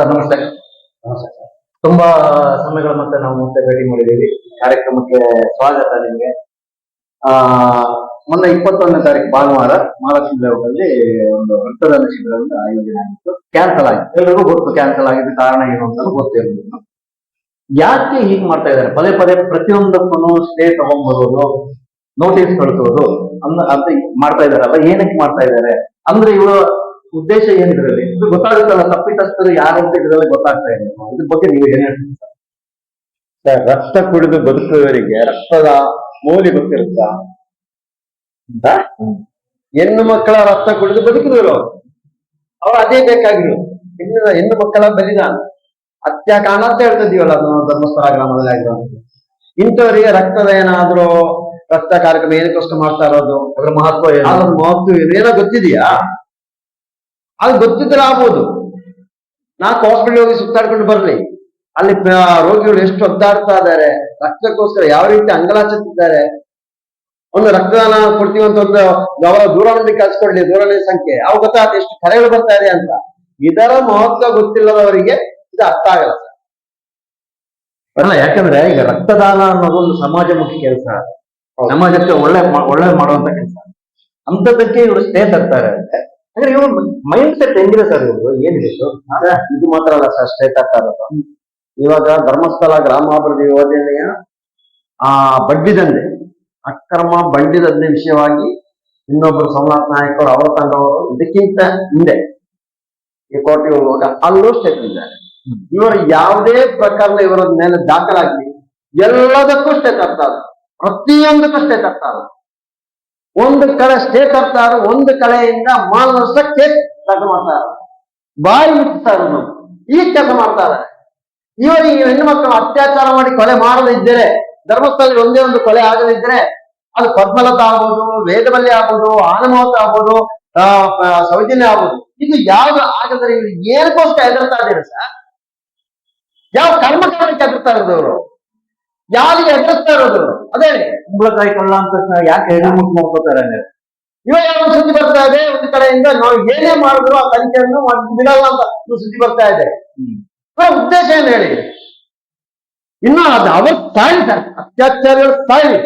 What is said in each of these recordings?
Sir, ನಮಸ್ತೆ. ನಮಸ್ತೆ ತುಂಬಾ ಸಮಯಗಳ ಮತ್ತೆ ನಾವು ಮತ್ತೆ ಭೇಟಿ ಮಾಡಿದ್ದೀವಿ. ಕಾರ್ಯಕ್ರಮಕ್ಕೆ ಸ್ವಾಗತ ನಿಮಗೆ. ಆ, ಮೊನ್ನೆ ಇಪ್ಪತ್ತೊಂದನೇ ತಾರೀಕು ಭಾನುವಾರ ಮಹಾಲಕ್ಷ್ಮಿ ಲೇಔಟಲ್ಲಿ ಒಂದು ರಕ್ತದಾನ ಶಿಬಿರವನ್ನು ಆಯೋಜನೆ ಆಗಿತ್ತು. ಕ್ಯಾನ್ಸಲ್ ಆಗಿತ್ತು ಎಲ್ಲರಿಗೂ ಗೊತ್ತು ಕ್ಯಾನ್ಸಲ್ ಆಗಿದ್ದು ಕಾರಣ ಏನು ಅಂತ ಗೊತ್ತಿರಲಿಲ್ಲ. ಯಾಕೆ ಹೀಗೆ ಮಾಡ್ತಾ ಇದ್ದಾರೆ? ಪದೇ ಪದೇ ಪ್ರತಿಯೊಂದಕ್ಕೂ ಸ್ಟೇ ತಗೊಂಡ್ಬರೋದು ನೋಟಿಸ್ ಕಳಿಸೋದು ಅಂತ ಮಾಡ್ತಾ ಇದಾರಲ್ಲ ಏನಕ್ಕೆ ಮಾಡ್ತಾ ಇದ್ದಾರೆ? ಅಂದ್ರೆ ಇವರ ಉದ್ದೇಶ ಏನಿದ್ರಲ್ಲಿ ಇದು ಗೊತ್ತಾಗುತ್ತಲ್ಲ ತಪ್ಪಿತಸ್ಥರು ಯಾರು ಅಂತ ಇದರಲ್ಲಿ ಗೊತ್ತಾಗ್ತಾ ಇಲ್ಲ ಇದ್ರ ಬಗ್ಗೆ ನೀವು ಏನ್ ಹೇಳ್ತೀರಿ ಸರ್? ರಕ್ತ ಕುಡಿದು ಬದುಕುವವರಿಗೆ ರಕ್ತದ ಮೌಲ್ಯ ಗೊತ್ತಿರುತ್ತಾ? ಹೆಣ್ಣು ಮಕ್ಕಳ ರಕ್ತ ಕುಡಿದು ಬದುಕಿದ್ರು ಅವ್ರು ಅದೇ ಬೇಕಾಗಿರು ಹೆಣ್ಣಿನ ಹೆಣ್ಣು ಮಕ್ಕಳ ಬಲಿದಾನ ಅತ್ಯಾಕಾಣ ಅಂತ ಹೇಳ್ತಿದೀವಲ್ಲ ನಾವು ಧರ್ಮಸ್ಥಳ ಗ್ರಾಮದಲ್ಲಿ ಆಗಿರುವಂತ ಇಂಥವರಿಗೆ ರಕ್ತದ ಏನಾದ್ರೂ ರಕ್ತ ಕಾರ್ಯಕ್ರಮ ಏನಕ್ಕೋಸ್ಕರ ಮಾಡ್ತಾ ಇರೋದು? ಅದ್ರ ಮಹತ್ವ ಏನು? ಅದ್ರ ಮಹತ್ವ ಏನು? ಏನೋ ಗೊತ್ತಿದೆಯಾ? ಅದು ಗೊತ್ತಿದ್ರೆ ಆಗ್ಬೋದು. ನಾಲ್ಕು ಹಾಸ್ಪಿಟಲ್ ಹೋಗಿ ಸುತ್ತಾಡ್ಕೊಂಡು ಬರ್ಲಿ. ಅಲ್ಲಿ ರೋಗಿಗಳು ಎಷ್ಟು ಒದ್ದಾಡ್ತಾ ಇದ್ದಾರೆ. ರಕ್ತಕ್ಕೋಸ್ಕರ ಯಾವ ರೀತಿ ಅಂಗಲಾಚುತ್ತಿದ್ದಾರೆ. ಒಂದು ರಕ್ತದಾನ ಕೊಡ್ತೀವಿ ಅಂತ ಒಂದು ಯಾವ ದೂರವಾಣಿ ಕಳ್ಸಿಕೊಡ್ಲಿ ದೂರವಾಣಿ ಸಂಖ್ಯೆ. ಅವು ಗೊತ್ತಾ ಎಷ್ಟು ಕರೆಗಳು ಬರ್ತಾ ಇದೆ ಅಂತ. ಇದರ ಮಹತ್ವ ಗೊತ್ತಿಲ್ಲದವರಿಗೆ ಇದು ಅರ್ಥ ಆಗಲ್ಲ ಸರ್. ಅಲ್ಲ ಯಾಕಂದ್ರೆ ಈಗ ರಕ್ತದಾನ ಅನ್ನೋದೊಂದು ಸಮಾಜಮುಖಿ ಕೆಲಸ. ಸಮಾಜಕ್ಕೆ ಒಳ್ಳೆ ಒಳ್ಳೆ ಮಾಡುವಂತ ಕೆಲಸ. ಅಂತದಕ್ಕೆ ಇವರು ಸ್ಟೇ ತರ್ತಾರೆ. ಅಂದ್ರೆ ಇವ್ರ ಮೈಂಡ್ ಸೆಟ್ ಹೆಂಗಿದೆ ಸರ್ ಇವ್ರು ಇದು? ಸರ್, ಇದು ಮಾತ್ರ ಅಲ್ಲ ಸರ್ ಸ್ಟೇಟ್ ಆಗ್ತಾ ಇರೋದು. ಇವಾಗ ಧರ್ಮಸ್ಥಳ ಗ್ರಾಮಾಭಿವೃದ್ಧಿ ಯೋಜನೆಯ ಆ ಬಡ್ಡಿ ದಂಧೆ ಅಕ್ರಮ ಬಡ್ಡಿ ದಂಧೆ ವಿಷಯವಾಗಿ ಇನ್ನೊಬ್ರು ಸೋಮನಾಥ್ ನಾಯಕರು ಅವರ ತಂಡವರು ಇದಕ್ಕಿಂತ ಹಿಂದೆ ಈ ಕೋರ್ಟಿಗೆ ಹೋಗುವಾಗ ಅಲ್ಲೂ ಸ್ಟೇಟ್ ಇದ್ದಾರೆ. ಇವರು ಯಾವುದೇ ಪ್ರಕರಣ ಇವರ ಮೇಲೆ ದಾಖಲಾಗಲಿ ಎಲ್ಲದಕ್ಕೂ ಸ್ಟೇ ಆಗ್ತಾರ ಪ್ರತಿಯೊಂದಕ್ಕೂ ಸ್ಟೇಟ್ ತರ್ತಾರೆ ಒಂದು ಕಡೆ ಸ್ಟೇ ತರ್ತಾರ ಒಂದು ಕಡೆಯಿಂದ ಮಾನಸ ಕೆಲಸ ಮಾಡ್ತಾರ. ಬಾಯಿ ಮುಚ್ತಾರೆ ಈ ಕೆಲಸ ಮಾಡ್ತಾರೆ ಇವರಿಗೆ ಹೆಣ್ಣು ಮಕ್ಕಳು ಅತ್ಯಾಚಾರ ಮಾಡಿ ಕೊಲೆ ಮಾಡದಿದ್ದರೆ ಧರ್ಮಸ್ಥಳದಲ್ಲಿ ಒಂದೇ ಒಂದು ಕೊಲೆ ಆಗದಿದ್ದರೆ ಅದು ಪದ್ಮಲತಾ ಆಗ್ಬೋದು ವೇದವಲ್ಲಿ ಆಗ್ಬೋದು ಆನಮೋತ ಆಗ್ಬೋದು ಆ, ಸೌಜನ್ಯ ಆಗ್ಬೋದು. ಇದು ಯಾವ ಆಗದ್ರೆ ಇವ್ರು ಏನಕ್ಕೋಸ್ಕರ ಹೆದರ್ತಾ ಇದ್ದೀರಾ ಸರ್? ಯಾವ ಕರ್ಮಕಾರಕ್ಕೆ ಹೆದರ್ತಾ ಇರೋದು ಇವರು? ಯಾರಿಗೆ ಎದುರಿಸ್ತಾ ಇರೋದು? ಅದೇ. ಕುಂಬಳಕಾಯಿ ಕಳ್ಳ ಅಂತ ಯಾಕೆ ಹೆಣ್ಮಕ್ಳು ಮಾಡ್ಕೋತಾರೆ ಅಂದ್ರೆ ಇವಾಗ ಯಾವ ಸುದ್ದಿ ಬರ್ತಾ ಇದೆ ಒಂದು ಕಡೆಯಿಂದ ನಾವು ಏನೇ ಮಾಡಿದ್ರು ಆ ತನಿಖೆಯನ್ನು ಬಿಡಲ್ಲ ಅಂತ ಸುದ್ದಿ ಬರ್ತಾ ಇದೆ. ಉದ್ದೇಶ ಏನು ಹೇಳಿ? ಇನ್ನು ಅದು ಅವ್ರ ಸರ್ ಅತ್ಯಾಚಾರಿಗಳು ಸಾಯಿ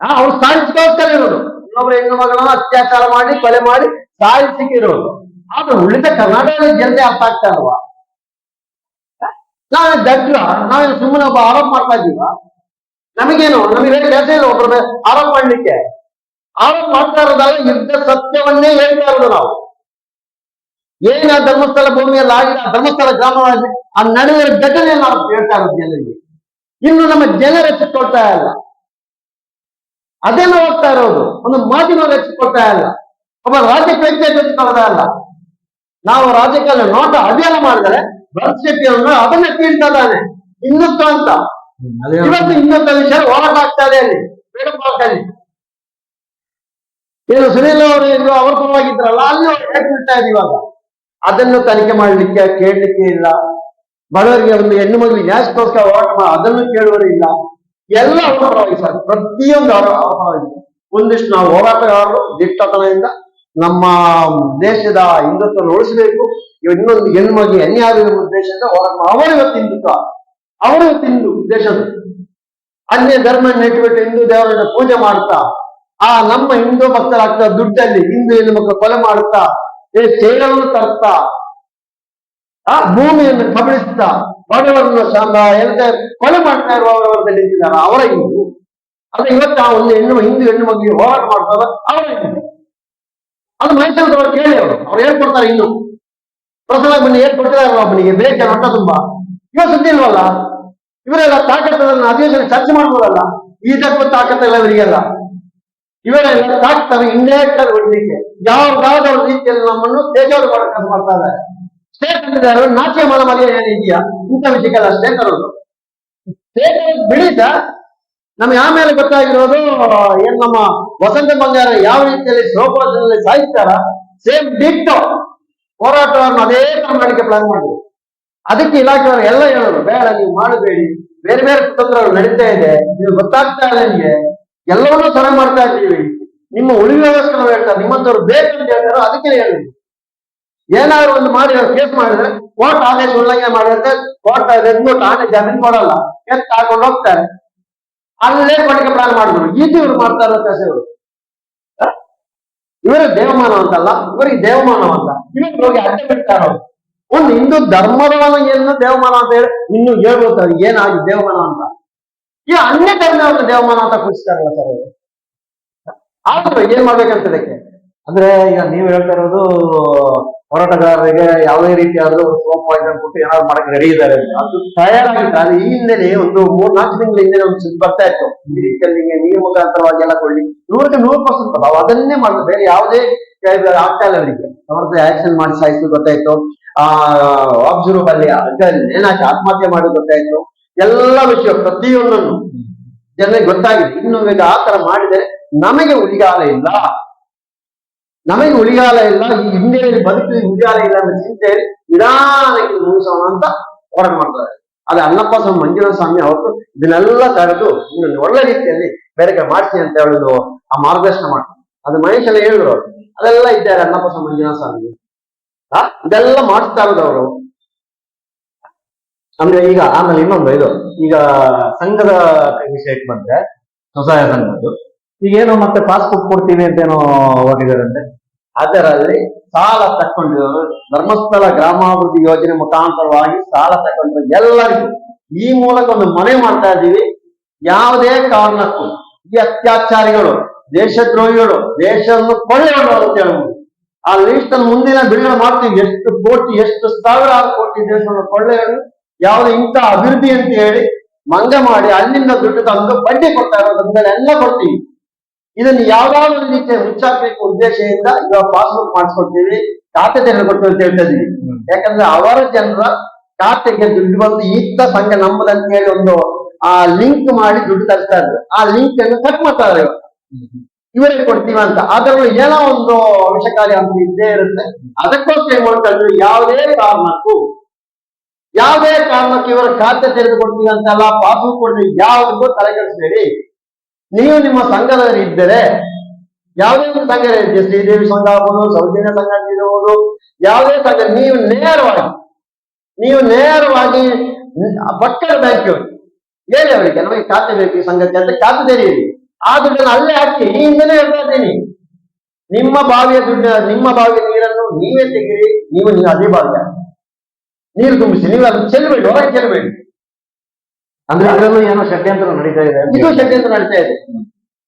ಆ ಅವ್ರು ಸಾಯಿಸ್ಕೋಸ್ಕರ ಇರೋದು. ಇನ್ನೊಬ್ಬ ಹೆಣ್ಣು ಮಗಳನ್ನ ಅತ್ಯಾಚಾರ ಮಾಡಿ ಕೊಲೆ ಮಾಡಿ ಸಾಯಿಸಿಕ್ಕಿರೋದು ಆದ್ರೆ ಉಳಿದ ಕರ್ನಾಟಕದ ಜನತೆ ಅರ್ಥ ಆಗ್ತಾ ಇಲ್ವಾ? ನಾವೇ ದಡ್ರ ನಾವೇನು ಸುಮ್ಮನೆ ಒಬ್ಬ ಆರೋಪ ಮಾಡ್ತಾ ಇದ್ದೀವ? ನಮಗೇನು? ನಮಗೆ ಕೆಲಸ ಇಲ್ಲ ಒಬ್ಬರ ಆರೋಪ ಮಾಡ್ಲಿಕ್ಕೆ. ಆರೋಪ ಮಾಡ್ತಾ ಇರೋದಾಗ ಯುದ್ಧ ಸತ್ಯವನ್ನೇ ಹೇಳ್ತಾ ಇರೋದು ನಾವು. ಏನ ಧರ್ಮಸ್ಥಳ ಭೂಮಿಯಲ್ಲಿ ಆಗಿದೆ ಆ ಧರ್ಮಸ್ಥಳ ಗ್ರಾಮವಾಗಿ ಆ ನಡುವಿನ ಘಟನೆ ನಾವು ಹೇಳ್ತಾ ಇರೋದು ಜನರಿಗೆ. ಇನ್ನು ನಮ್ಮ ಜನರು ಎಚ್ಚೆತ್ಕೊಳ್ತಾ ಇಲ್ಲ. ಅದೆಲ್ಲ ಹೋಗ್ತಾ ಇರೋದು. ಒಂದು ಮಾಧ್ಯಮ ಎಚ್ಚೆತ್ಕೊಳ್ತಾ ಇಲ್ಲ. ಒಬ್ಬ ರಾಜಕೀಯ ಎಚ್ಚೆತ್ಕೊಳ್ಳೋದೇ ಇಲ್ಲ. ನಾವು ರಾಜಕೀಯ ನೋಟ ಅಭಿಯಾನ ಮಾಡಿದರೆ ಭರತ್ ಅವನು ಅದನ್ನ ತೀರ್ತಾ ಇದ್ದಾನೆ ಹಿಂದುತ್ವ ಅಂತ. ಇವತ್ತು ಇನ್ನೊಂದು ವಿಷಯ ಹೋರಾಟ ಆಗ್ತಾ ಇದೆ ಅಲ್ಲಿ. ಫ್ರೀಡಮ್ ಪಾರ್ಕ್ ಅಲ್ಲಿ ಏನು ಸುನೀಲ್ ಅವರು ಇದ್ರು ಅವ್ರ ಪರವಾಗಿದ್ರಲ್ಲ ಅಲ್ಲಿ ಹೇಗೆ ಬಿಡ್ತಾ ಇದೆ ಇವಾಗ? ಅದನ್ನು ತನಿಖೆ ಮಾಡ್ಲಿಕ್ಕೆ ಕೇಳಲಿಕ್ಕೆ ಇಲ್ಲ. ಬಡವರಿಗೆ ಒಂದು ಹೆಣ್ಣು ಮಗಳು ನ್ಯಾಯಕ್ಕೋಸ್ಕರ ಹೋರಾಟ ಮಾಡಿ ಅದನ್ನು ಕೇಳುವರು ಇಲ್ಲ. ಎಲ್ಲ ಅವರ ಪರವಾಗಿ ಸರ್ ಪ್ರತಿಯೊಂದು ಅವರ ಅವರ ಪರವಾಗಿ. ಒಂದಿಷ್ಟು ನಾವು ಹೋರಾಟಗಾರರು ದಿಟ್ಟತನದಿಂದ ನಮ್ಮ ದೇಶದ ಹಿಂದುತ್ವ ಉಳಿಸಬೇಕು. ಇನ್ನೊಂದು ಹೆಣ್ಣು ಮಗುವಿಗೆ ಅನ್ಯಾಯ ಉದ್ದೇಶದಿಂದ ಹೋರಾಟ ಅವರು ಹಿಂದುತ್ವ. ಅವರು ಇವತ್ತು ಉದ್ದೇಶ ಅನ್ಯ ಧರ್ಮ ನೆಟ್ಟುಬಿಟ್ಟು ಹಿಂದೂ ದೇವರನ್ನ ಪೂಜೆ ಮಾಡ್ತಾ, ಆ ನಮ್ಮ ಹಿಂದೂ ಭಕ್ತರಾಗ್ತಾ ದುಡ್ಡಲ್ಲಿ ಹಿಂದೂ ಹೆಣ್ಣು ಮಕ್ಕಳು ಕೊಲೆ ಮಾಡುತ್ತಾ ಏ ಚೈನವನ್ನು ತರ್ತಾ, ಆ ಭೂಮಿಯನ್ನು ಕಬಳಿಸ್ತಾ, ಬಡವರನ್ನ ಎಂತ ಕೊಲೆ ಮಾಡ್ತಾ ಇರುವವರಲ್ಲಿ ನಿಂತಿದ್ದಾರೆ. ಅವರ ಹಿಂದೂ. ಅದು ಇವತ್ತು ಆ ಒಂದು ಹೆಣ್ಣು, ಹಿಂದೂ ಹೆಣ್ಣು ಮಗುವಿಗೆ ಹೋರಾಟ ಮಾಡ್ತಾರ ಅವರ ಹಿಂದೂ. ಅದು ಮೈಸೂರು ಕೇಳಿ ಅವರು. ಅವ್ರು ಹೇಳ್ಕೊಡ್ತಾರೆ ಇನ್ನು? ಪ್ರಸನ್ನ ಬನ್ನಿ ಹೇಳ್ಕೊಡ್ತಿದಾರಲ್ಲ ಒಬ್ಬನಿಗೆ? ಬೇಕ ರೊಟ್ಟ ತುಂಬಾ. ಇವಾಗ ಸುದ್ದಿ ಇಲ್ವಲ್ಲ? ಇವರೆಲ್ಲ ತಾಕತ್ತನ್ನು ಅಧಿವೇಶನ ಚರ್ಚೆ ಮಾಡ್ಬೋದಲ್ಲ? ಈಜಕ್ಕೂ ತಾಕತ್ತ ಇಲ್ಲ ಇವರಿಗೆಲ್ಲ. ಇವರೆಲ್ಲ ತಾಕ್ತಾರೆ ಇಂಡೈರೆಕ್ಟ್ ಆಗಿ ಹೊಡ್ಲಿಕ್ಕೆ ಯಾವ್ದಾವ್ದೋ ಒಂದು ರೀತಿಯಲ್ಲಿ ನಮ್ಮನ್ನು ತೇಜೋರು ಮಾಡೋ ಕೆಲಸ ಮಾಡ್ತಾ ಇದ್ದಾರೆ. ಸ್ಟೇಟ್ ಅಂತಿದ್ದಾರೆ ನಾಟ್ಯ ಮನ ಮರ್ಯಾದೆ ಏನಿದೆಯಾ ಇಂಥ ವಿಷಯಕ್ಕೆಲ್ಲ ಸ್ಟೇಟ್ ಅನ್ನೋದು ಸ್ಟೇಟ್ ಬಿಡಿ ಸರ್ ನಮ್ಗೆ ಆಮೇಲೆ ಗೊತ್ತಾಗಿರೋದು, ಏನ್ ನಮ್ಮ ವಸಂತ ಬಂಗಾರ ಯಾವ ರೀತಿಯಲ್ಲಿ ಸ್ಲೋಪಾಸನಲ್ಲಿ ಸಾಯಿಸ್ತಾರ? ಸೇಮ್ ಡಿಟ್ಟು ಹೋರಾಟವನ್ನು ಅದೇ ಕರ್ನಾಟಕ ಪ್ಲಾನ್ ಮಾಡಿದ್ರು. ಅದಕ್ಕೆ ಇಲಾಖೆಯವರು ಎಲ್ಲ ಹೇಳೋರು, ಬೇಡ, ನೀವು ಮಾಡಬೇಡಿ. ಬೇರೆ ಬೇರೆ ಕುತಂತ್ರಗಳು ನಡೀತಾ ಇದೆ. ನೀವು ಗೊತ್ತಾಗ್ತಾ ಇಲ್ಲ ನಿಮಗೆ. ಎಲ್ಲವನ್ನೂ ಸರ ಮಾಡ್ತಾ ಇದ್ದೀವಿ. ನಿಮ್ಮ ಉಳಿವಿಗೋಸ್ಕರ ಹೇಳ್ತಾರೆ ನಿಮ್ಮಂತವ್ರು ಬೇಕಂತ ಹೇಳ್ತಾರೋ ಅದಕ್ಕೆ ಹೇಳಿ ಏನಾದ್ರು ಒಂದು ಮಾಡಿ ಕೇಸ್ ಮಾಡಿದ್ರೆ, ಕೋರ್ಟ್ ಆದೇಶ ಉಲ್ಲಂಘನೆ ಮಾಡಿದ್ರೆ, ಕೋರ್ಟ್ ಎದ್ದು ಆನೆ ಜಾಮೀನು ಕೊಡಲ್ಲ. ಎತ್ತು ಹಾಕೊಂಡು ಹೋಗ್ತಾರೆ. ಅಲ್ಲೇ ಕೊಟ್ಟಿಗೆ ಪ್ರಾಣ ಮಾಡಿದ್ರು. ಇದು ಇವ್ರು ಮಾಡ್ತಾ ಇರೋ ಕೆಲಸ ಇವರು. ಇವರು ದೇವಮಾನವ ಅಂತಲ್ಲ ಇವರಿಗೆ ದೇವಮಾನವ ಅಂತ. ಇವ್ರಿಗೆ ಹೋಗಿ ಅಡ್ಡ ಬಿಡ್ತಾರೋ ಒಂದು ಹಿಂದೂ ಧರ್ಮದವನಿಗೆನ್ನು ದೇವಮಾನ ಅಂತ ಹೇಳಿ, ಇನ್ನು ಹೇಳ್ಬೋದು ಏನಾಗಿ ದೇವಮಾನ ಅಂತ. ಈ ಅನ್ಯ ಧರ್ಮವನ್ನು ದೇವಮಾನ ಅಂತ ಕೂರಿಸ್ತಾರಲ್ಲ ಸರ್ ಅವರು. ಆದ್ರೆ ಏನ್ ಮಾಡ್ಬೇಕಂತ ಇದಕ್ಕೆ? ಅಂದ್ರೆ ಈಗ ನೀವು ಹೇಳ್ತಾ ಇರೋದು ಹೋರಾಟಗಾರರಿಗೆ ಯಾವುದೇ ರೀತಿಯಾದ್ರೂ ಸೋಪ್ ಪಾಯ್ಸನ್ ಕೊಟ್ಟು ಏನಾದ್ರು ಮಾಡಕ್ಕೆ ರೆಡಿ ಇದ್ದಾರೆ. ಅದು ತಯಾರಾಗಿತ್ತು ಅದು ಈ ಹಿಂದೆ ಒಂದು ಮೂರ್ ನಾಲ್ಕು ತಿಂಗಳ ಹಿಂದೆ ಒಂದು ಸುದ್ದಿ ಬರ್ತಾ ಇತ್ತು. ಈ ರೀತಿಯಲ್ಲಿ ನಿಮಗೆ ನೀರು ಮುಖಾಂತರವಾಗಿ ಎಲ್ಲ ಕೊಳ್ಳಿ ನೂರಕ್ಕೆ ನೂರು ಪರ್ಸೆಂಟ್ ನಾವು ಅದನ್ನೇ ಮಾಡ್ತಾರೆ ಬೇರೆ ಯಾವುದೇ ಆಗ್ತಾ ಇಲ್ಲ ಅವರಿಗೆ. ಅವ್ರದ್ದು ಆಕ್ಷನ್ ಮಾಡಿ ಸಾಯಿಸಿ ಗೊತ್ತಾಯ್ತು. ಆ ಅಬ್ಸರ್ವ್ ಅಲ್ಲಿ ಏನಾಚೆ ಆತ್ಮಹತ್ಯೆ ಮಾಡೋದು ಗೊತ್ತಾಯ್ತು. ಎಲ್ಲ ವಿಷಯ ಪ್ರತಿಯೊಂದನ್ನು. ಜನರಿಗೆ ಗೊತ್ತಾಗಿದೆ. ಇನ್ನು ಈಗ ಆ ತರ ಮಾಡಿದರೆ ನಮಗೆ ಉಳಿಗಾಲ ಇಲ್ಲ. ನಮಗೆ ಉಳಿಗಾಲ ಇಲ್ಲ, ಈ ಹಿಂದಿಯಲ್ಲಿ ಬದುಕಿ ಉಳಿಗಾಲ ಇಲ್ಲ ಅನ್ನೋ ಚಿಂತೆ ನಿಧಾನಕ್ಕೆ ಮುಗಿಸೋಣ ಅಂತ ಹೋರಾಟ ಮಾಡ್ತಾರೆ. ಅದೇ ಅಣ್ಣಪ್ಪ ಸ್ವಾಮಿ, ಮಂಜುನಾಥ ಸ್ವಾಮಿ ಅವತ್ತು ಇದನ್ನೆಲ್ಲ ತಡೆದು ಒಳ್ಳೆ ರೀತಿಯಲ್ಲಿ ಬೇರೆ ಕಡೆ ಮಾಡ್ತೀನಿ ಅಂತ ಹೇಳುದು ಆ ಮಾರ್ಗದರ್ಶನ ಮಾಡ್ತಾರೆ. ಅದು ಮಹೇಶ್ ಎಲ್ಲ ಹೇಳಿದ್ರು. ಅದೆಲ್ಲ ಇದ್ದಾರೆ ಅಣ್ಣಪ್ಪ ಸ್ವಾಮಿ, ಮಂಜುನಾಥ ಸ್ವಾಮಿ. ಆ? ಇದೆಲ್ಲ ಮಾಡಿಸ್ತಾ ಇರೋದು ಅವರು. ಅಂದ್ರೆ ಈಗ ಆಮೇಲೆ ಇನ್ನೊಂದು ಇದು. ಈಗ ಸಂಘದ ವಿಷಯಕ್ಕೆ ಬಂದ್ರೆ ಸ್ವಸಹಾಯ ಸಂಘದ್ದು. ಈಗೇನೋ ಮತ್ತೆ ಪಾಸ್ಬುಕ್ ಕೊಡ್ತೀವಿ ಅಂತ ಏನೋ ಹೊರಟಿದಾರಂತೆ ಅದರಲ್ಲಿ ಸಾಲ ತಕ್ಕೊಂಡಿರೋರು ಧರ್ಮಸ್ಥಳ ಗ್ರಾಮಾಭಿವೃದ್ಧಿ ಯೋಜನೆ ಮುಖಾಂತರವಾಗಿ ಸಾಲ ತಕ್ಕೊಂಡಿರೋ ಎಲ್ಲರಿಗೂ. ಈ ಮೂಲಕ ಒಂದು ಮನೆ ಮಾಡ್ತಾ ಇದ್ದೀವಿ. ಯಾವುದೇ ಕಾರಣಕ್ಕೂ ಈ ಅತ್ಯಾಚಾರಿಗಳು, ದೇಶದ್ರೋಹಿಗಳು, ದೇಶವನ್ನು ಕೊಳ್ಳೆ ಹೊಡೆದವರು ಅಂತ ಹೇಳ್ಬೋದು. ಆ ಲಿಸ್ಟ್ ಅನ್ನು ಮುಂದಿನ ಬಿಡುಗಡೆ ಮಾಡ್ತೀವಿ. ಎಷ್ಟು ಕೋಟಿ, ಎಷ್ಟು ಸಾವಿರಾರು ಕೋಟಿ ದೇಶವನ್ನು ಕೊಳ್ಳೆ ಯಾವುದು ಇಂಥ ಅಭಿವೃದ್ಧಿ ಅಂತ ಹೇಳಿ ಮಂಗ ಮಾಡಿ ಅಲ್ಲಿಂದ ದುಡ್ಡು ತಂದು ಬಡ್ಡಿ ಕೊಡ್ತಾ ಇರೋದ್ರಿಂದ ಎಲ್ಲ ಕೊಡ್ತೀವಿ. ಇದನ್ನು ಯಾವ್ದಾದ್ರು ರೀತಿಯ ಮುಚ್ಚಾಕಬೇಕು ಉದ್ದೇಶದಿಂದ ಇವಾಗ ಪಾಸ್ಬುಕ್ ಮಾಡಿಸ್ಕೊಡ್ತೀವಿ ಖಾತೆ ತೆರೆದು ಕೊಟ್ಟು ಅಂತ ಹೇಳ್ತಾ ಇದೀವಿ. ಯಾಕಂದ್ರೆ ಅವರ ಜನರ ಖಾತೆಗೆ ದುಡ್ಡು ಬಂದು ಈತ ಸಂಘ ನಮ್ಮದಂತ ಹೇಳಿ ಒಂದು ಆ ಲಿಂಕ್ ಮಾಡಿ ದುಡ್ಡು ತರಿಸ್ತಾ ಇದ್ರು. ಆ ಲಿಂಕ್ ಅನ್ನು ಕಟ್ ಮಾಡ್ತಾರೆ. ಇವರಿಗೆ ಕೊಡ್ತೀವಿ ಅಂತ. ಅದರಲ್ಲಿ ಏನೋ ಒಂದು ವಿಷಕಾರಿ ಅಂತ ಇದ್ದೇ ಇರುತ್ತೆ. ಅದಕ್ಕೋಸ್ಕರ ಏನ್ ಮಾಡ್ತಾ ಇದ್ರು? ಯಾವುದೇ ಕಾರಣಕ್ಕೂ ಯಾವುದೇ ಕಾರಣಕ್ಕೆ ಇವರ ಖಾತೆ ತೆರೆದುಕೊಡ್ತೀವಿ ಅಂತಲ್ಲ ಪಾಸ್ಬುಕ್ ಕೊಡ್ತೀವಿ ಯಾವ್ದು ತಲೆ ಕೆಡಿಸಬೇಡಿ ನೀವು ನಿಮ್ಮ ಸಂಘದಲ್ಲಿ ಇದ್ದರೆ ಯಾವುದೇ ಒಂದು ಸಂಘ ಶ್ರೀದೇವಿ ಸಂಘ ಆಗ್ಬೋದು, ಸೌಜನ್ಯ ಸಂಘ ಇರಬಹುದು ಯಾವುದೇ ಸಂಘ ನೀವು ನೇರವಾಗಿ ನೀವು ನೇರವಾಗಿ ಪಕ್ಕದ ಬ್ಯಾಂಕ್ ಹೇಳಿ ಅವರಿಗೆ, ನಮಗೆ ಖಾತೆ ಬೇಕು ಈ ಸಂಘಕ್ಕೆ ಅಂತ ಖಾತೆ ತೆರೆಯಿರಿ. ಆ ದುಡ್ಡನ್ನು ಅಲ್ಲೇ ಹಾಕಿ, ಈ ಹೇಳ್ತಾ ಇದ್ದೀನಿ. ನಿಮ್ಮ ಬಾವಿಯ ದುಡ್ಡು, ನಿಮ್ಮ ಬಾವಿಯ ನೀರನ್ನು ನೀವೇ ತೆಗೀರಿ ನೀವು ನೀವು ಅದೇ ಬಾವಿಯ. ನೀರು ತುಂಬಿಸಿ, ನೀವು ಅದನ್ನು ಚೆಲ್ಲಬೇಡಿ ಹೊರಗೆ ಚೆಲ್ಲಬೇಡಿ ಅಂದ್ರೆ ಅದರಲ್ಲೂ ಏನೋ ಷಡ್ಯಂತ್ರ ನಡೀತಾ ಇದೆ ಇದು ಷಡ್ಯಂತ್ರ ನಡೀತಾ ಇದೆ.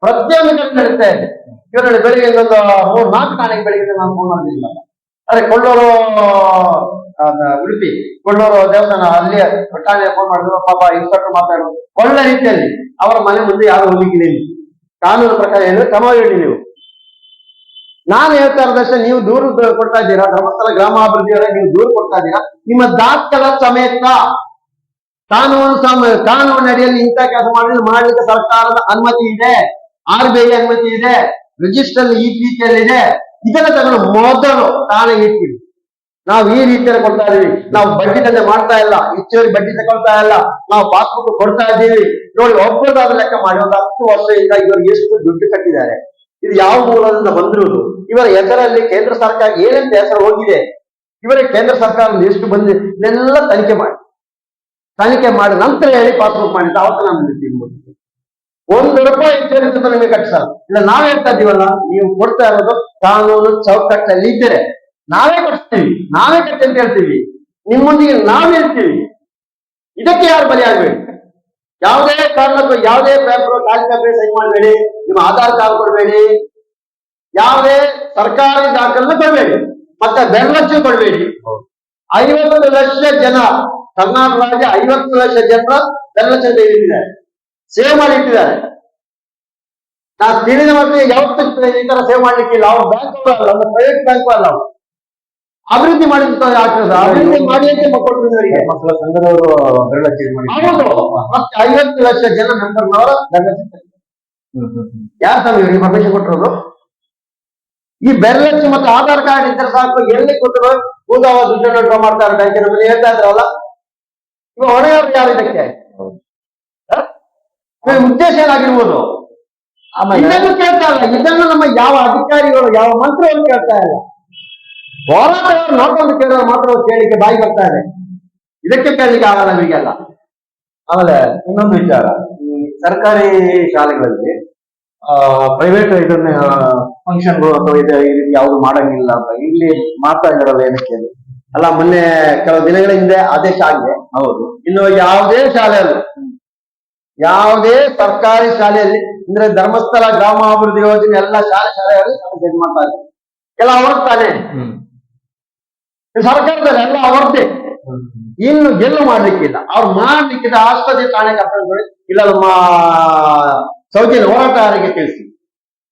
ಪ್ರತಿಯೊಂದು ಕಡೆ ನಡೀತಾ ಇದೆ. ಇವ್ರು ನೋಡಿ ಬೆಳಿಗ್ಗೆ ಒಂದು ಮೂರ್ ನಾಲ್ಕು ನಾಳೆಗೆ ಬೆಳಿಗ್ಗೆ ನಾನು ಫೋನ್ ಮಾಡಿದ್ದೀನಿ ಅದೇ ಕೊಳ್ಳೂರು ಉಡುಪಿ ಕೊಳ್ಳೂರು ದೇವಸ್ಥಾನ ಅಲ್ಲಿ ಠಾಣೆ ಫೋನ್ ಮಾಡಿದ್ರು. ಪಾಪ ಇನ್ಸ್ಪೆಕ್ಟರ್ ಮಾತಾಡೋದು ಒಳ್ಳೆ ರೀತಿಯಲ್ಲಿ ಅವರ ಮನೆ ಮುಂದೆ ಯಾರು ಇಲ್ಲಿ. ಕಾನೂನು ಪ್ರಕಾರ ಹೇಳಿದ್ರೆ ಕ್ರಮ ಹೇಳಿ ನೀವು. ನಾನು ಹೇಳ್ತಾ ಇರೋದಷ್ಟೇ ನೀವು ದೂರು ಕೊಡ್ತಾ ಇದ್ದೀರಾ ಧರ್ಮಸ್ಥಳ ಗ್ರಾಮಾಭಿವೃದ್ಧಿಯವರೇ ನೀವು ದೂರು ಕೊಡ್ತಾ ಇದ್ದೀರಾ. ನಿಮ್ಮ ದಾಖಲ ಸಮೇತ ಕಾನೂನು ಸಮ ಕಾನೂನು ಅಡಿಯಲ್ಲಿ ಇಂಥ ಕೆಲಸ ಮಾಡಿದ್ರೆ ಮಾಡ್ಲಿಕ್ಕೆ ಸರ್ಕಾರದ ಅನುಮತಿ ಇದೆ, ಆರ್ ಬಿ ಐ ಅನುಮತಿ ಇದೆ ರಿಜಿಸ್ಟರ್ ಈ ರೀತಿಯಲ್ಲಿ ಇದೆ. ಇದನ್ನ ತಗೊಂಡು ಮೊದಲು ತಾನೇ ಇಟ್ಬಿಡಿ. ನಾವು ಈ ರೀತಿಯಲ್ಲಿ ಕೊಡ್ತಾ ಇದೀವಿ. ನಾವು ಬಡ್ಡಿ ದಂಧೆ ಮಾಡ್ತಾ ಇಲ್ಲ, ಹೆಚ್ಚುವರಿ ಬಡ್ಡಿ ತಗೊಳ್ತಾ ಇಲ್ಲ, ನಾವು ಪಾಸ್ಬುಕ್ ಕೊಡ್ತಾ ಇದ್ದೀವಿ ನೋಡಿ ಒಬ್ಬರದಾದ ಲೆಕ್ಕ ಮಾಡಿ, ಒಂದು ಹತ್ತು ವರ್ಷದಿಂದ ಇವರು ಎಷ್ಟು ದುಡ್ಡು ಕಟ್ಟಿದ್ದಾರೆ. ಇದು ಯಾವ ಮೂಲದಿಂದ ಬಂದಿರುವುದು ಇವರ ಹೆಸರಲ್ಲಿ ಕೇಂದ್ರ ಸರ್ಕಾರ ಏನಂತ ಹೆಸರು ಹೋಗಿದೆ? ಇವರೇ ಕೇಂದ್ರ ಸರ್ಕಾರ ಎಷ್ಟು ಬಂದಿದೆ ಇದೆಲ್ಲ ತನಿಖೆ ಮಾಡಿ. ತನಿಖೆ ಮಾಡಿ ನಂತರ ಹೇಳಿ ಪಾಸ್ಬುಕ್ ಮಾಡಿದ್ದ ಅವತ್ತು ನಾನು ಬಿಡ್ತೀನಿ ಒಂದು ರೂಪಾಯಿ ಇನ್ಶೂರೆನ್ಸ್ ಅಂತ ನಿಮಗೆ ಕಟ್ಟಿಸಲ್ಲ ಇಲ್ಲ ನಾವ್ ಹೇಳ್ತಾ ಇದೀವಲ್ಲ ನೀವು ಕೊಡ್ತಾ ಇರೋದು ಕಾನೂನು ಚೌಕಟ್ಟಲ್ಲಿ ಇದ್ದರೆ ನಾವೇ ಕಟ್ತೀವಿ ನಾವೇ ಕಟ್ಟಿ ಅಂತ ಹೇಳ್ತೀವಿ. ನಿಮ್ಮೊಂದಿಗೆ ನಾವೇ ಹೇಳ್ತೀವಿ ಇದಕ್ಕೆ ಯಾರು ಬಲಿಯಾಗಬೇಡಿ ಯಾವುದೇ ಕಾರಣಕ್ಕೂ ಯಾವುದೇ ಪೇಪರ್ ಕಾಗದ ಸೈನ್ ಮಾಡಬೇಡಿ ನಿಮ್ಮ ಆಧಾರ್ ಕಾರ್ಡ್ ಕೊಡಬೇಡಿ ಯಾವುದೇ ಸರ್ಕಾರಿ ದಾಖಲೆ ಕೊಡಬೇಡಿ ಮತ್ತೆ ಬೆಂಗಳೂರು ಕೊಡಬೇಡಿ. ಐವತ್ತು ಲಕ್ಷ ಜನ ಕರ್ನಾಟಕ ರಾಜ್ಯ ಐವತ್ತು ಲಕ್ಷ ಜನರ ಬೆಲ್ಲಚಂದ ಇಟ್ಟಿದ್ದಾರೆ. ಸೇವ್ ಮಾಡಿ ಇಟ್ಟಿದ್ದಾರೆ ನಾ ತಿಳಿದ ಮತ್ತೆ ಯಾವತ್ತೂ ಈ ತರ ಸೇವ್ ಮಾಡ್ಲಿಕ್ಕಿಲ್ಲ ಅವ್ರು ಬ್ಯಾಂಕ್ ಅಲ್ಲ ಪ್ರೈವೇಟ್ ಬ್ಯಾಂಕ್ ಅಲ್ಲ ಅವ್ರು. ಅಭಿವೃದ್ಧಿ ಮಾಡಿದ ಅಭಿವೃದ್ಧಿ ಮಾಡಿ ಅಂತ ಕೊಟ್ಟಿದ್ದವರಿಗೆ. ಮಕ್ಕಳ ಸಂಘದವರು ಮತ್ತೆ ಐವತ್ತು ಲಕ್ಷ ಜನ ಮೆಂಬರ್ನವರ ಯಾರು ತಾವು ಇವರಿಗೆ ಪರ್ಮಿಷನ್ ಕೊಟ್ಟಿರೋದು? ಈ ಬೆರಳಚ್ಚು ಮತ್ತೆ ಆಧಾರ್ ಕಾರ್ಡ್ ಇದ್ರೆ ಸಾಕು. ಎಲ್ಲಿ ಕೂತರು ಕೂದವ ದುಡ್ಡನ್ನು ಡ್ರಾ ಮಾಡ್ತಾರೆ. ಬ್ಯಾಂಕಿನ ಮೇಲೆ ಹೇಳ್ತಾ ಇದ್ರಲ್ಲ. ಇವಾಗ ಹೊಣೆಯವರು ಯಾರು ಇದಕ್ಕೆ? ಉದ್ದೇಶ ಏನಾಗಿರ್ಬೋದು? ಇದನ್ನು ಕೇಳ್ತಾ ಇಲ್ಲ. ಇದನ್ನು ನಮ್ಮ ಯಾವ ಅಧಿಕಾರಿಗಳು ಯಾವ ಮಂತ್ರಿಗಳು ಕೇಳ್ತಾ ಇಲ್ಲ. ಹೋರಾಟಗಾರರು ನೋಡ್ಕೊಂಡು ಕೇಳೋರು ಮಾತ್ರ ಅವ್ರು ಕೇಳಿಕ್ಕೆ ಬಾಯಿ ಬರ್ತಾ ಇದೆ. ಇದಕ್ಕೆ ಕೇಳಲಿಕ್ಕೆ ಆಗಲ್ಲ ನಮಗೆಲ್ಲ. ಆಮೇಲೆ ಇನ್ನೊಂದು ವಿಚಾರ. ಈ ಸರ್ಕಾರಿ ಶಾಲೆಗಳಲ್ಲಿ ಪ್ರೈವೇಟ್ ಇದನ್ನ ಫಂಕ್ಷನ್ಗಳು ಅಥವಾ ಇದು ಈ ರೀತಿ ಯಾವುದು ಮಾಡಂಗಿಲ್ಲ ಅಂತ. ಇಲ್ಲಿ ಮಾಡ್ತಾ ಇದಾರಲ್ಲ ಏನಕ್ಕೆ? ಅಲ್ಲ ಮೊನ್ನೆ ಕೆಲವು ದಿನಗಳ ಹಿಂದೆ ಆದೇಶ ಆಗಿದೆ. ಹೌದು. ಇನ್ನು ಯಾವುದೇ ಶಾಲೆಯಲ್ಲೂ ಯಾವುದೇ ಸರ್ಕಾರಿ ಶಾಲೆಯಲ್ಲಿ ಅಂದ್ರೆ ಧರ್ಮಸ್ಥಳ ಗ್ರಾಮಾಭಿವೃದ್ಧಿ ಯೋಜನೆ ಎಲ್ಲ ಶಾಲೆ ಶಾಲೆಗಳಲ್ಲಿ ಸಮಸ್ಯೆ ಮಾಡ್ತಾ ಇದ್ದಾರೆ. ಎಲ್ಲ ಅವರು ತಾನೆ. ಸರ್ಕಾರದಲ್ಲಿ ಎಲ್ಲ ಅವರದ್ದೇ. ಇನ್ನು ಎಲ್ಲೂ ಮಾಡ್ಲಿಕ್ಕಿಲ್ಲ ಅವ್ರು ಮಾಡ್ಲಿಕ್ಕಿದ ಆಸ್ಪತ್ರೆ ಠಾಣೆ ಕರ್ಕೊಂಡು ಇಲ್ಲ ನಮ್ಮ ಸೌಜನ್ಯ ಹೋರಾಟಗಾರರಿಗೆ ತಿಳಿಸಿ.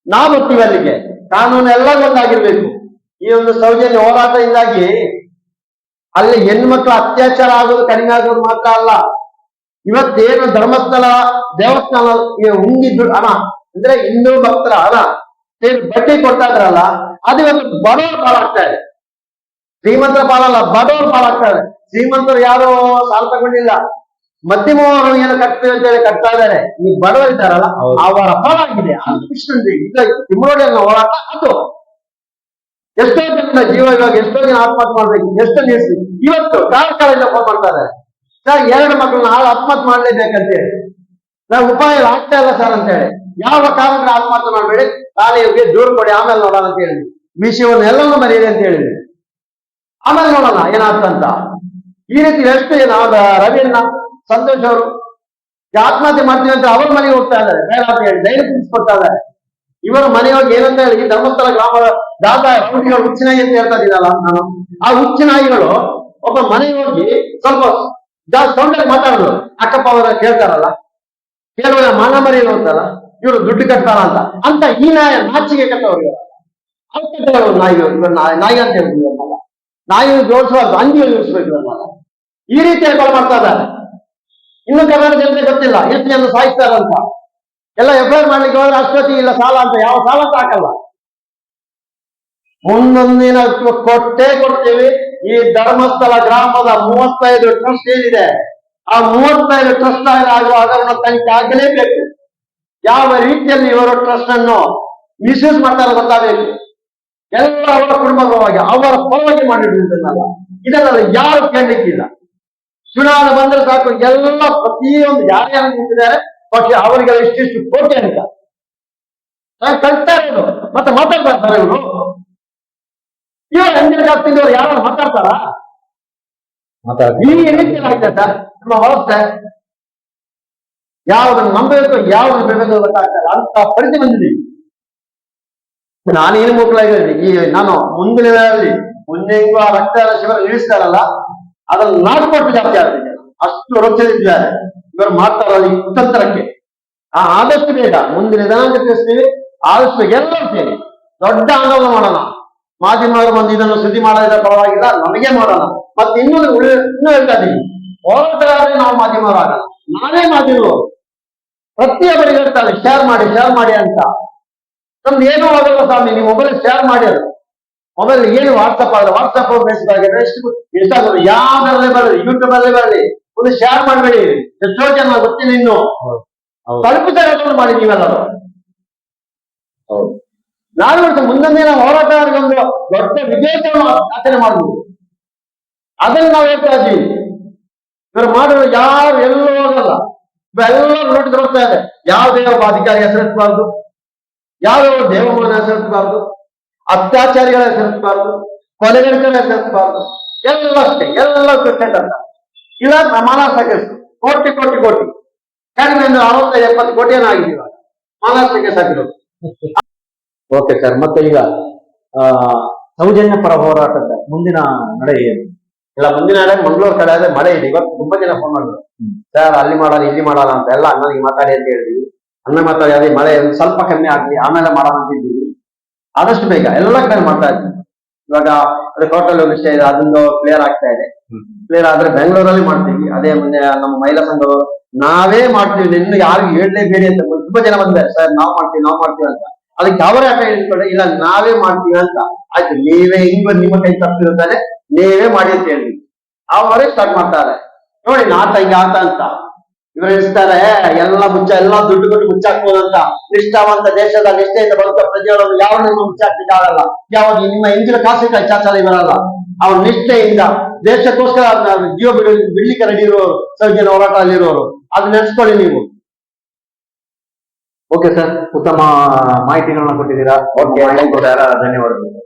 ನಾವು ಬರ್ತೀವಿ ಅಲ್ಲಿಗೆ. ಕಾನೂನು ಎಲ್ಲ ಒಂದಾಗಿರ್ಬೇಕು. ಈ ಒಂದು ಸೌಜನ್ಯ ಹೋರಾಟದಿಂದಾಗಿ ಅಲ್ಲಿ ಹೆಣ್ಮಕ್ಳು ಅತ್ಯಾಚಾರ ಆಗೋದು ಕಡಿಮೆ ಆಗೋದು ಮಾತ್ರ ಅಲ್ಲ. ಇವತ್ತೇನು ಧರ್ಮಸ್ಥಳ ದೇವಸ್ಥಾನ ಉಂಡಿದ್ದು ಹಣ ಅಂದ್ರೆ ಹಿಂದೂ ಭಕ್ತರ ಹಣ ಬಡ್ಡಿ ಕೊಡ್ತಾ ಇದ್ರಲ್ಲ ಅದು ಇವತ್ತು ಬಡವರ ಪಾಲಾಗ್ತಾ ಇದೆ. ಶ್ರೀಮಂತರ ಪಾಲಲ್ಲ ಬಡವರು ಶ್ರೀಮಂತರು ಯಾರು ಸಾಲ ತಗೊಂಡಿಲ್ಲ. ಮಧ್ಯಮವರು ಏನು ಕಟ್ತೀವಿ ಅಂತ ಹೇಳಿ ಕಟ್ತಾ ಇದ್ದಾರೆ. ಈ ಬಡವರಿದ್ದಾರಲ್ಲ. ಅವರ ಪಾಲಾಗಿದೆ. ಕೃಷ್ಣನ್ ತಿಮ್ಮರೋಡಿಯನ್ನ ಹೋರಾಟ ಅದು. ಎಷ್ಟೋ ಜನ ಜೀವ ಇವಾಗ ಎಷ್ಟೋ ಜನ ಆತ್ಮಹತ್ಯೆ ಮಾಡ್ಬೇಕು, ಎಷ್ಟೋ ನಿಲ್ಸಿ ಇವತ್ತು ಕಾರ್ಕಳದಿಂದ ಫೋನ್ ಮಾಡ್ತಾರೆ ಸರ್, ಎರಡು ಮಕ್ಕಳನ್ನ ನಾಳೆ ಆತ್ಮಹತ್ಯೆ ಹೇಳಿ ನಾವು ಉಪಾಯ ಆಗ್ತಾ ಇಲ್ಲ ಸರ್ ಅಂತ ಹೇಳಿ ಯಾವ ಕಾರಣಕ್ಕೆ ಆತ್ಮಹತ್ಯೆ ಮಾಡಬೇಡಿ. ನಾಳೆ ದೂರ ಕೊಡಿ, ಆಮೇಲೆ ನೋಡೋಣ ಅಂತ ಹೇಳಿ. ವಿಷಯವನ್ನು ಎಲ್ಲವನ್ನೂ ಬರೀರಿ ಅಂತ ಹೇಳಿದ್ವಿ ಆಮೇಲೆ ನೋಡೋಣ ಏನಾಗ್ತಂತ ಈ ರೀತಿ ಎಷ್ಟು ಆಗ ರವಿಯನ್ನ ಸಂತೋಷ್ ಅವರು ಆತ್ಮಹತ್ಯೆ ಮಾಡ್ತೀವಿ ಅಂತ ಅವ್ರ ಮನೆಗೆ ಹೋಗ್ತಾ ಇದ್ದಾರೆ. ಬೇಡ ಅಂತ ಹೇಳಿ ತಿಳಿಸ್ಕೊಡ್ತಾ ಇದ್ದಾರೆ. ಇವರ ಮನೆಯೊಳಗೆ ಏನಂತ ಹೇಳಿ ಧರ್ಮಸ್ಥಳ ಗ್ರಾಮ ದಾದ ರೌಡಿಗಳು ಹುಚ್ಚಿನಾಯಿ ಅಂತ ಹೇಳ್ತಾ ಇದ್ದೀನಲ್ಲ ನಾನು. ಆ ಹುಚ್ಚಿನಾಯಿಗಳು ಒಬ್ಬ ಮನೆಗೆ ಸ್ವಲ್ಪ ಸೌಂಡ್ ಮಾತಾಡೋದು. ಅಕ್ಕಪ್ಪ ಅವರ ಕೇಳ್ತಾರಲ್ಲ. ಕೇಳುವ ಮಾನ ಮರೆಯಲು ಅಂತಲ್ಲ. ಇವರು ದುಡ್ಡು ಕಟ್ತಾರ ಅಂತ. ಅಂತ ಈ ನಾಯ ನಾಚಿಗೆ ಕಟ್ಟವ್ರು ಅವ್ರು ನಾಯಿ ನಾಯಿ ಅಂತ ಹೇಳ್ತೀವಿ ನಾಯಿ ಜೋಡಿಸಬಾರ್ದು ಅಂಗಿ ಜೋಡಿಸ್ಬೇಕು ಈ ರೀತಿಯಾಗಿ ಮಾಡ್ತಾ ಇದ್ದಾರೆ. ಇನ್ನು ಕರ್ನಾಟಕ ಜನತೆ ಗೊತ್ತಿಲ್ಲ. ಎಷ್ಟು ಜನ ಸಾಯಿಸ್ತಾರಂತ. ಎಲ್ಲ ಎಫ್ ಐ ಆರ್ ಮಾಡ್ಲಿಕ್ಕೆ ಹೋದ್ರೆ ಅಷ್ಟೊತ್ತಿ ಇಲ್ಲ ಸಾಲ ಅಂತ, ಯಾವ ಸಾಲ ಅಂತ ಹಾಕಲ್ಲ ಮುಂದೊಂದಿನ ಕೊಟ್ಟೇ ಕೊಡ್ತೀವಿ. ಈ ಧರ್ಮಸ್ಥಳ ಗ್ರಾಮದ ಮೂವತ್ತೈದು ಟ್ರಸ್ಟ್ ಏನಿದೆ, ಆ ಮೂವತ್ತೈದು ಟ್ರಸ್ಟ್ ಆಗುವ ಹಗರಣ ತನಿಖೆ ಆಗಲೇಬೇಕು. ಯಾವ ರೀತಿಯಲ್ಲಿ ಇವರು ಟ್ರಸ್ಟ್ ಅನ್ನು ಮಿಸ್ಯೂಸ್ ಮಾಡ್ತಾರೆ ಗೊತ್ತಾಗಬೇಕು ಎಲ್ಲ ಅವರ ಕುಟುಂಬವಾಗಿ ಅವರ ಪರವಾಗಿ ಮಾಡಿರುವುದನ್ನಲ್ಲ ಇದನ್ನ ಯಾರು ಕೇಳಲಿಕ್ಕಿಲ್ಲ. ಚುನಾವಣೆ ಬಂದ್ರೆ ಸಾಕು, ಎಲ್ಲ ಪ್ರತಿಯೊಂದು ಯಾರ್ಯಾರು ನಿಂತಿದ್ದಾರೆ ಪಕ್ಷ ಅವರಿಗೆ ಇಷ್ಟಿಷ್ಟು ಕೋಟಿ ಅಂತ ಇರೋದು ಮತ್ತೆ ಮಾತಾಡ್ತಾರೆ ಇವರು. ಇವರು ಅಂಜನ ಜಾಸ್ತಿದವರು ಯಾರು ಮಾತಾಡ್ತಾರ? ಮಾತಾಡ್ತೀನಿ ಈ ಆಗಿದೆ ಸರ್, ನಮ್ಮ ವ್ಯವಸ್ಥೆ. ಯಾವ್ದನ್ನು ನಂಬಬೇಕು, ಯಾವ್ದನ್ನು ಬಿಡಬೇಕು ಗೊತ್ತಾಗ್ತಲ್ಲ. ಅಂತ ಪರಿಸ್ಥಿತಿ ಬಂದಿದೆ. ನಾನೇನು ಮಕ್ಕಳಾಗಿದ್ದೀನಿ ಈ ನಾನು ಮುಂದಿನ ಮುಂದೆ ರಕ್ತ ಶಿಬಿರ ಇಳಿಸ್ತಾರಲ್ಲ ಅದನ್ನು ನಾಲ್ಕು ಪಟ್ಟು ಜಾಸ್ತಿ ಆಗ್ತಿದೆ. ಅಷ್ಟು ರೊಚ್ಚಿದ್ದಾರೆ ಇವರು ಮಾಡ್ತಾರ ಈ ಕುತಂತ್ರಕ್ಕೆ ಆ ಆದಷ್ಟು ಬೇಗ, ಮುಂದಿನ ದಿನಾಂಕ ತಿಳಿಸ್ತೀವಿ, ಆದಷ್ಟು ಬೇಗ ಎಲ್ಲರೂ ಸೇರಿ ದೊಡ್ಡ ಆಂದೋಲನ ಮಾಡೋಣ. ಮಾಧ್ಯಮವರು ಬಂದು ಇದನ್ನು ಸುದ್ದಿ ಮಾಡೋದ್ರ ಪರವಾಗಿಲ್ಲ, ನಮಗೆ ಮಾಡೋಣ. ಮತ್ತೆ ಇನ್ನೊಂದು ಇನ್ನೂ ಹೇಳ್ತಾ ಇದ್ದೀವಿ ಹೋರಾಟಗಾರರೇ ನಾವು ಮಾಧ್ಯಮವರಾಗೋಣ ನಾನೇ ಮಾಧ್ಯಮರು ಪ್ರತಿಯೊಬ್ಬರಿಗೆ ಹೇಳ್ತಾರೆ ಶೇರ್ ಮಾಡಿ ಶೇರ್ ಮಾಡಿ ಅಂತ. ನಮ್ದು ಏನೂ ಆಗಲ್ಲ ಸ್ವಾಮಿ, ನೀವು ಮೊಬೈಲ್ ಶೇರ್ ಮಾಡಿ ಮೊಬೈಲ್ ಏನು ವಾಟ್ಸಪ್ ಆಗಲ್ಲ ವಾಟ್ಸಪ್ ಫೇಸ್ಬುಕ್ ಎಷ್ಟು ಇನ್ಸ್ಟಾಗ್ರಾಮ್ ಯಾವ್ದರಲ್ಲೇ ಬರಲಿ ಯೂಟ್ಯೂಬ್ ಅಲ್ಲೇ ಬರಲಿ. ಒಂದು ಶೇರ್ ಮಾಡಬೇಡಿ. ಎಷ್ಟೋ ಜನ ಗೊತ್ತಿಲ್ಲ ಇನ್ನು. ತಲುಪಿತಾರೆ ಅದನ್ನು ಮಾಡಿ ನೀವೆಲ್ಲರೂ ಹೌದು. ನಾನು ಇವತ್ತು ಮುಂದೊಂದು ದಿನ ಹೋರಾಟಗಾರರಿಗೊಂದು ದೊಡ್ಡ ವಿದೇಶವನ್ನು ಆಚರಣೆ ಮಾಡಬಹುದು ಅದನ್ನು ನಾವು ಹೇಳ್ತಾ ಇದ್ದೀವಿ. ಇವರು ಮಾಡುವ ಯಾರು ಎಲ್ಲೂ ಹೋಗಲ್ಲ. ಇವೆಲ್ಲ ನೋಡಿದ್ರೆ ಹೋಗ್ತಾ ಇದೆ ಯಾವ ಒಬ್ಬ ಅಧಿಕಾರಿ ಹೆಸರಿಸಬಾರ್ದು. ಯಾವ ಒಬ್ಬ ದೇವಮ್ಮನ ಹೆಸರಿಸಬಾರ್ದು. ಅತ್ಯಾಚಾರಿಗಳ ಹೆಸರಿಸಬಾರ್ದು. ಕೊಲೆಗಳ ಹೆಸರಿಸಬಾರ್ದು. ಎಲ್ಲ ಅಷ್ಟೇ. ಎಲ್ಲ ಕ್ರಿಕೆಟ್ ಅಂತ ಇಲ್ಲ ಪ್ರಮಾಣ ಸಾಕಷ್ಟು ಕೋಟಿ ಕೋಟಿ ಕೋಟಿ. ಕಡಿಮೆ ಅಂದ್ರೆ ಅರವತ್ತೈದು ಎಪ್ಪತ್ತು ಕೋಟಿ ಏನಾಗಿದೆ ಇವಾಗ. ಮಾನಸ ಕೇಸ್ ಹಾಕಿರೋದು ಓಕೆ ಸರ್ ಮತ್ತೆ ಈಗ ಸೌಜನ್ಯ ಪರ ಹೋರಾಟದ ಮುಂದಿನ ನಡೆ ಏನು? ಇಲ್ಲ ಮುಂದಿನ ನಾಳೆ ಮಂಗಳೂರು ಕಡೆ ಆದ್ರೆ ಮಳೆ ಇದೆ. ಇವತ್ತು ತುಂಬಾ ಜನ ಫೋನ್ ಮಾಡಿದ್ರು. ಸರ್ ಅಲ್ಲಿ ಮಾಡೋಣ ಇಲ್ಲಿ ಮಾಡೋಣ ಅಂತ ಎಲ್ಲ ಅಣ್ಣನಿಗೆ ಮಾತಾಡಿ ಅಂತ ಹೇಳಿದ್ವಿ. ಅಣ್ಣ ಮಾತಾಡಿ ಅದೇ ಮಳೆ ಸ್ವಲ್ಪ ಕಮ್ಮಿ ಆಗ್ಲಿ ಆಮೇಲೆ ಮಾಡೋಣ ಅಂತ ಇದ್ದೀವಿ ಆದಷ್ಟು ಬೇಗ ಎಲ್ಲ ಕಡೆ ಮಾಡ್ತಾ ಇದ್ವಿ. ಇವಾಗ ಅದು ಒಂದು ವಿಷಯ ಇದೆ ಅದೊಂದು ಕ್ಲಿಯರ್ ಆಗ್ತಾ ಇದೆ. ಕ್ಲಿಯರ್ ಆದ್ರೆ ಬೆಂಗಳೂರಲ್ಲಿ ಮಾಡ್ತೀವಿ. ಅದೇ ಮೊನ್ನೆ ನಮ್ಮ ಮಹಿಳಾ ಸಂಘದವರು ನಾವೇ ಮಾಡ್ತೀವಿ ನಿನ್ನ ಯಾರಿಗೂ ಹೇಳಲೇಬೇಡಿ ಅಂತ. ತುಂಬಾ ಜನ ಬಂದಿದ್ದಾರೆ. ಸರ್ ನಾವು ಮಾಡ್ತೀವಿ ನಾವು ಮಾಡ್ತೀವಿ ಅಂತ. ಅದಕ್ಕೆ ಅವರೇ ಆಟ ಹೇಳ್ತಾರೆ ಇಲ್ಲ ನಾವೇ ಮಾಡ್ತೀವಿ ಅಂತ. ಆಯ್ತು ನೀವೇ ಹಿಂಗ್ ನಿಮ್ಮ ಕೈ ತಪ್ಪಿರುತ್ತಾನೆ ನೀವೇ ಮಾಡಿ ಅಂತ ಹೇಳಿ ಅವರೇ ಸ್ಟಾರ್ಟ್ ಮಾಡ್ತಾರೆ. ನೋಡಿ ನಾಟ ಹಿಂಗ ಆತ ಅಂತ. ಇವರು ಎಣಿಸ್ತಾರೆ ಎಲ್ಲ ಮುಚ್ಚ ಎಲ್ಲ ದುಡ್ಡು ಕೊಟ್ಟು ಮುಚ್ಚಾಕ್ಬೋದಂತ. ನಿಷ್ಠಾವಂತ ದೇಶದ ನಿಷ್ಠೆಯಿಂದ ಬರುತ್ತ ಪ್ರಜೆಗಳನ್ನು ಯಾವ ನಿಮ್ಮ ಮುಚ್ಚಾಕ್ಲಿಕ್ಕೆ ಆಗಲ್ಲ. ಯಾವಾಗ ನಿಮ್ಮ ಹಿಂದಿನ ಕಾಸಿಗೆ ಅಚ್ಚಾಚಾರ ಇರಲ್ಲ ಅವ್ರ ನಿಷ್ಠೆಯಿಂದ ದೇಶಕ್ಕೋಸ್ಕರ ಜೀವ ಬಿಡ ಬಿಡ್ಲಿಕ್ಕೆ ರೆಡಿ ಇರುವವರು ಸೌಜನ್ಯ ಅಲ್ಲಿರೋರು ಅದು ನೆನೆಸ್ಕೊಳ್ಳಿ ನೀವು. ಓಕೆ ಸರ್ ಉತ್ತಮ ಮಾಹಿತಿಗಳನ್ನ ಕೊಟ್ಟಿದ್ದೀರಾ. ಧನ್ಯವಾದಗಳು.